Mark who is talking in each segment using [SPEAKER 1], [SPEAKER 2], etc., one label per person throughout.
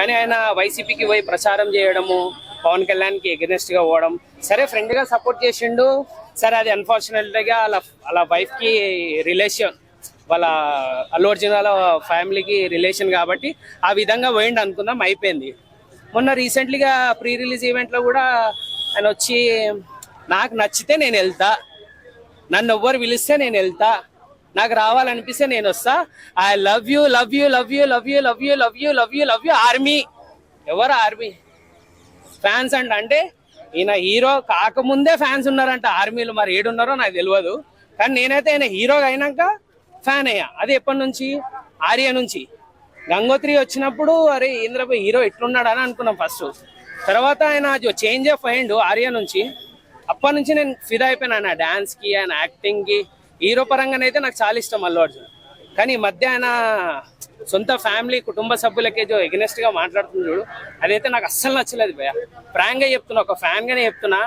[SPEAKER 1] కానీ ఆయన వైసీపీకి పోయి ప్రచారం చేయడము పవన్ కళ్యాణ్కి ఎగనెస్ట్గా పోవడం. సరే ఫ్రెండ్గా సపోర్ట్ చేసిండు. సరే అది అన్ఫార్చునేట్గా వాళ్ళ వాళ్ళ వైఫ్కి రిలేషన్ వాళ్ళ అల్లు అర్జున్ వాళ్ళ ఫ్యామిలీకి రిలేషన్ కాబట్టి ఆ విధంగా పోయిండు అనుకుందాం అయిపోయింది. మొన్న రీసెంట్లీగా ప్రీ రిలీజ్ ఈవెంట్లో కూడా ఆయన వచ్చి నాకు నచ్చితే నేను వెళ్తా. నన్ను ఎవ్వరు పిలిస్తే నేను వెళ్తా. నాకు రావాలనిపిస్తే నేను వస్తా. I love you love you love you love you love you love you love you love you army ఎవరు ఆర్మీ ఫ్యాన్స్ అంట. అంటే ఈయన హీరో కాకముందే ఫ్యాన్స్ ఉన్నారంట. ఆర్మీలు మరి ఏడున్నారో నాకు తెలియదు. కానీ నేనైతే ఆయన హీరోగా అయినాక ఫ్యాన్ అయ్యా. అది ఎప్పటి నుంచి? ఆర్య నుంచి. గంగోత్రి వచ్చినప్పుడు అరే ఇంద్రబాయ్ హీరో ఎట్లున్నాడు అని అనుకున్నాం ఫస్ట్ తర్వాత ఆయన చేంజ్ ఆఫ్ అయ్యిండు ఆర్య నుంచి. అప్పటి నుంచి నేను ఫిదా అయిపోయినా ఆయన డాన్స్కి ఆయన యాక్టింగ్కి హీరో పరంగానైతే నాకు చాలా ఇష్టం అల్లు అర్జున్. కానీ ఈ మధ్య ఆయన సొంత ఫ్యామిలీ కుటుంబ సభ్యులకే జో ఎగ్నెస్ట్గా మాట్లాడుతుంది చూడు. అదైతే నాకు అస్సలు నచ్చలేదు భయ ఫ్రాంక్గా చెప్తున్నా ఒక ఫ్యాన్ గానే చెప్తున్నా.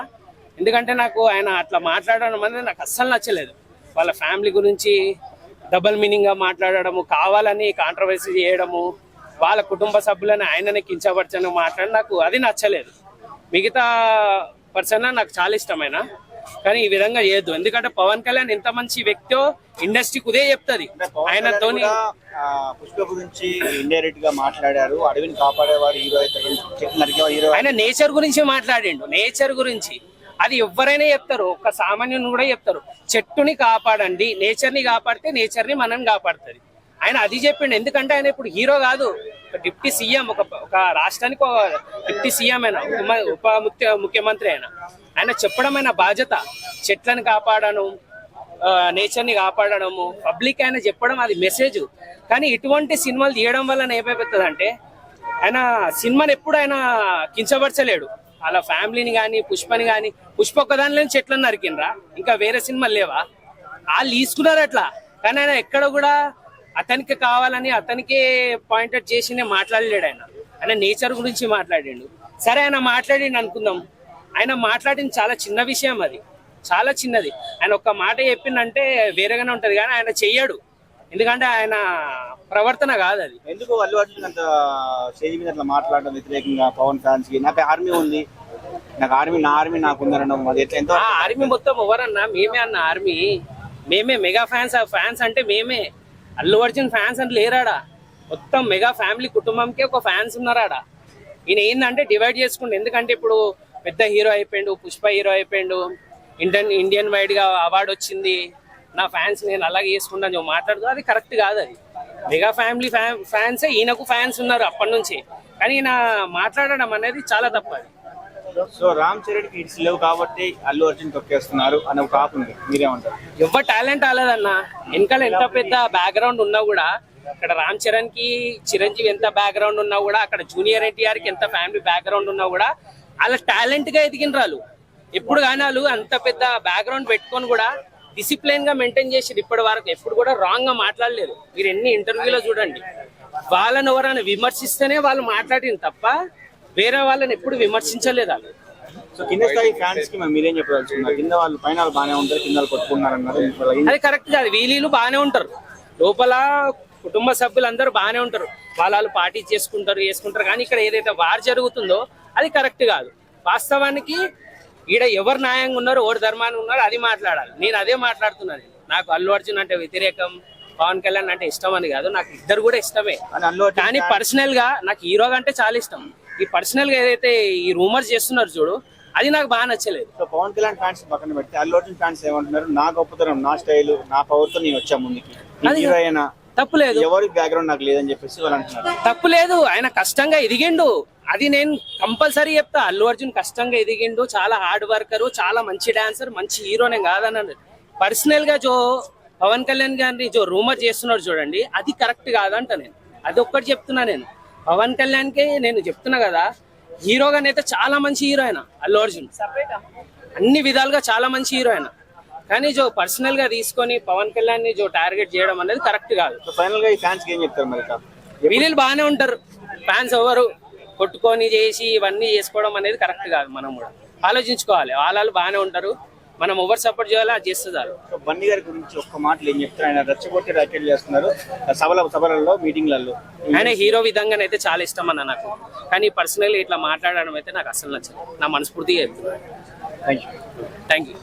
[SPEAKER 1] ఎందుకంటే నాకు ఆయన అట్లా మాట్లాడడం అనేది నాకు అస్సలు నచ్చలేదు. వాళ్ళ ఫ్యామిలీ గురించి డబల్ మీనింగ్గా మాట్లాడడము కావాలని కాంట్రవర్సీ చేయడము వాళ్ళ కుటుంబ సభ్యులని ఆయనని కించపరచని మాట్లాడి నాకు అది నచ్చలేదు. మిగతా పర్సన్ నాకు చాలా ఇష్టమైన కానీ ఈ విధంగా చేయొద్దు. ఎందుకంటే పవన్ కళ్యాణ్ ఎంత మంచి వ్యక్తో ఇండస్ట్రీకి ఉదే చెప్తుంది. ఆయనతోని
[SPEAKER 2] కూడా, ఆ, పుష్ప గురించి ఇండైరెక్ట్గా మాట్లాడారు. అడవిని కాపాడేవాడు హీరో అయితే చెట్టు నరికే హీరో
[SPEAKER 1] ఆయన నేచర్ గురించి మాట్లాడిండు. నేచర్ గురించి. అది ఎవరైనా చెప్తారు. ఒక్క సామాన్యుని కూడా చెప్తారు. చెట్టుని కాపాడండి. నేచర్ని కాపాడితే నేచర్ని మనం కాపాడుతుంది. ఆయన అది చెప్పిండు. ఎందుకంటే ఆయన ఇప్పుడు హీరో కాదు. ఒక డిప్యూటీ సీఎం ఒక ఒక రాష్ట్రానికి ఒక డిప్యూటీ సీఎం అయినా ఉప- ముఖ్య ముఖ్యమంత్రి అయినా. ఆయన చెప్పడమైన బాధ్యత. చెట్లను కాపాడను నేచర్ని కాపాడడము పబ్లిక్ ఆయన చెప్పడం అది మెసేజ్ కానీ ఇటువంటి సినిమాలు తీయడం వల్ల ఏమైపోతుంది అంటే ఆయన సినిమాని ఎప్పుడు ఆయన కించపరచలేడు. వాళ్ళ ఫ్యామిలీని కానీ పుష్పని కానీ పుష్ప ఒక్కదానిలో చెట్లను నరికినరా ఇంకా వేరే సినిమాలు లేవా? వాళ్ళు తీసుకున్నారు అట్లా. కానీ ఆయన ఎక్కడ కూడా అతనికి కావాలని అతనికే పాయింటెడ్ చేసి మాట్లాడలేడు ఆయన. ఆయన నేచర్ గురించి మాట్లాడిండు. సరే ఆయన మాట్లాడిండు అనుకుందాం. ఆయన మాట్లాడింది చాలా చిన్న విషయం అది. చాలా చిన్నది. ఆయన ఒక్క మాట చెప్పిందంటే వేరేగానే ఉంటది కానీ ఆయన చెయ్యడు. ఎందుకంటే ఆయన ప్రవర్తన కాదు అది.
[SPEAKER 2] ఎందుకు అల్లు అర్జున్ అంత స్టేజ్ మీద అట్లా మాట్లాడడం వ్యతిరేకంగా పవన్ ఫ్యాన్స్కి నాకు ఆర్మీ ఉంది. నాకు ఆర్మీ నా ఆర్మీ నాకు ఉందనడం అది ఎట్లా? ఎంతో
[SPEAKER 1] ఆ ఆర్మీ మొత్తం ఎవరన్నా? మేమే అన్న ఆర్మీ. మేమే మెగా ఫ్యాన్స్ ఫ్యాన్స్ అంటే మేమే. అల్లు అర్జున్ ఫ్యాన్స్ అని లేరాడా? మొత్తం మెగా ఫ్యామిలీ కుటుంబంకే ఒక ఫ్యాన్స్ ఉన్నారాడా? ఈయన ఏంటంటే డివైడ్ చేసుకుండు ఎందుకంటే ఇప్పుడు పెద్ద హీరో అయిపోయిండు పుష్ప హీరో అయిపోయిండు ఇండియన్ ఇండియన్ వైడ్గా అవార్డు వచ్చింది. నా ఫ్యాన్స్ నేను అలాగే చేసుకుంటాను నువ్వు మాట్లాడుతూ అది కరెక్ట్ కాదు అది. మెగా ఫ్యామిలీ ఫ్యాన్సే ఈయనకు ఫ్యాన్స్ ఉన్నారు అప్పటి నుంచి. కానీ ఈయన మాట్లాడడం అనేది చాలా తప్పు అది.
[SPEAKER 2] సో రామ్ చరణ్కి హిట్స్ లేవు కాబట్టి అల్లు అర్జున్ తొక్కేస్తున్నారు అని ఒక ఆప్ ఉంది. మీరేమంటారు?
[SPEAKER 1] ఎవరు టాలెంట్ ఆలేదన్న వెనకాల ఎంత పెద్ద బ్యాక్గ్రౌండ్ ఉన్నా కూడా అక్కడ రామ్ చరణ్కి చిరంజీవి ఎంత బ్యాక్గ్రౌండ్ ఉన్నా కూడా అక్కడ జూనియర్ ఎన్టీఆర్కి ఎంత ఫ్యామిలీ బ్యాక్గ్రౌండ్ ఉన్నా కూడా అలా టాలెంట్గా ఎదిగినరాలు ఎప్పుడు కానీ వాళ్ళు అంత పెద్ద బ్యాక్గ్రౌండ్ పెట్టుకొని కూడా డిసిప్లిన్గా మెయింటైన్ చేసి ఇప్పటి వరకు. ఎప్పుడు కూడా రాంగ్గా మాట్లాడలేదు మీరు ఎన్ని ఇంటర్వ్యూలో చూడండి. వాళ్ళని ఎవరైనా విమర్శిస్తేనే వాళ్ళు మాట్లాడింది తప్ప వేరే వాళ్ళని ఎప్పుడు విమర్శించలేదు? వాళ్ళు
[SPEAKER 2] సో కింద స్థాయి ఫ్యాన్స్కి మరి మీరేం చెప్పదలుచుకున్నారు? కింద వాళ్ళు పైన వాళ్ళు బాగానే ఉంటారు కింద కొట్టుకున్నారు అన్నారు
[SPEAKER 1] అది కరెక్ట్ కాదు వీలీలు బాగానే ఉంటారు. లోపల కుటుంబ సభ్యులందరూ బాగానే ఉంటారు. వాళ్ళ వాళ్ళు పార్టీ చేసుకుంటారు చేసుకుంటారు. కానీ ఇక్కడ ఏదైతే వార్ జరుగుతుందో అది కరెక్ట్ కాదు. వాస్తవానికి ఈడ ఎవరు న్యాయంగా ఉన్నారో ఎవరు ధర్మాన్ని ఉన్నారో అది మాట్లాడాలి. నేను అదే మాట్లాడుతున్నాను నాకు అల్లు అర్జున్ అంటే వ్యతిరేకం పవన్ కళ్యాణ్ అంటే ఇష్టం అని కాదు నాకు ఇద్దరు కూడా ఇష్టమే. కానీ పర్సనల్గా నాకు హీరో అంటే చాలా ఇష్టం. ఈ పర్సనల్గా ఏదైతే ఈ రూమర్స్ చేస్తున్నారు చూడు అది నాకు బాగా నచ్చలేదు.
[SPEAKER 2] సో పవన్ కళ్యాణ్ ఫ్యాన్స్ పక్కన పెడితే అల్లు అర్జున్ ఫ్యాన్స్ ఏమంటున్నారు? నా గొప్పతనం నా స్టైల్ నా పవర్తో నేను వచ్చా ముందుకి.
[SPEAKER 1] తప్పులేదు
[SPEAKER 2] ఎవరి బ్యాక్గ్రౌండ్ నాకు లేదని చెప్పేసి వాళ్ళు అంటున్నారు.
[SPEAKER 1] తప్పు లేదు. ఆయన కష్టంగా ఎదిగిండు. అది నేను కంపల్సరీ చెప్తా. అల్లు అర్జున్ కష్టంగా ఎదిగిండు. చాలా హార్డ్ వర్కర్ చాలా మంచి డాన్సర్ మంచి హీరోనే కాదన్నాడు. పర్సనల్గా జో పవన్ కళ్యాణ్ గారిని జో రూమర్ చేస్తున్నారు చూడండి. అది కరెక్ట్ కాదంట నేను. అది ఒక్కటి చెప్తున్నా నేను. పవన్ కళ్యాణ్కి నేను చెప్తున్నా కదా హీరోగానైతే చాలా మంచి హీరో ఆయన అల్లు అర్జున్. అన్ని విధాలుగా చాలా మంచి హీరో ఆయన. కానీ జో పర్సనల్గా తీసుకొని పవన్ కళ్యాణ్ని జో టార్గెట్ చేయడం అనేది కరెక్ట్ కాదు.
[SPEAKER 2] సో ఫైనల్గా ఈ ఫ్యాన్స్ ఏం చెప్తారు మరి?
[SPEAKER 1] వీళ్ళు బాగానే ఉంటారు. ఫ్యాన్స్ ఎవరు కొట్టుకొని చేసి ఇవన్నీ చేసుకోవడం అనేది కరెక్ట్ కాదు మనం కూడా. ఆలోచించుకోవాలి. వాళ్ళు బాగానే ఉంటారు. మనం ఎవరు సపోర్ట్ చేయాలో అది చేస్తే చాలు
[SPEAKER 2] సో బన్నీ గారి గురించి ఒక్క మాటలు ఏం చెప్తారు? ఆయన రెచ్చగొట్టి వ్యాఖ్యలు చేస్తున్నారు. సభల సభలలో మీటింగ్లలో.
[SPEAKER 1] ఆయన హీరో విధంగానైతే చాలా ఇష్టం అన్న నాకు. కానీ పర్సనల్లీ ఇట్లా మాట్లాడడం అయితే నాకు అసలు నచ్చదు. నా మనస్ఫూర్తిగా చెప్తున్నాను థ్యాంక్ యూ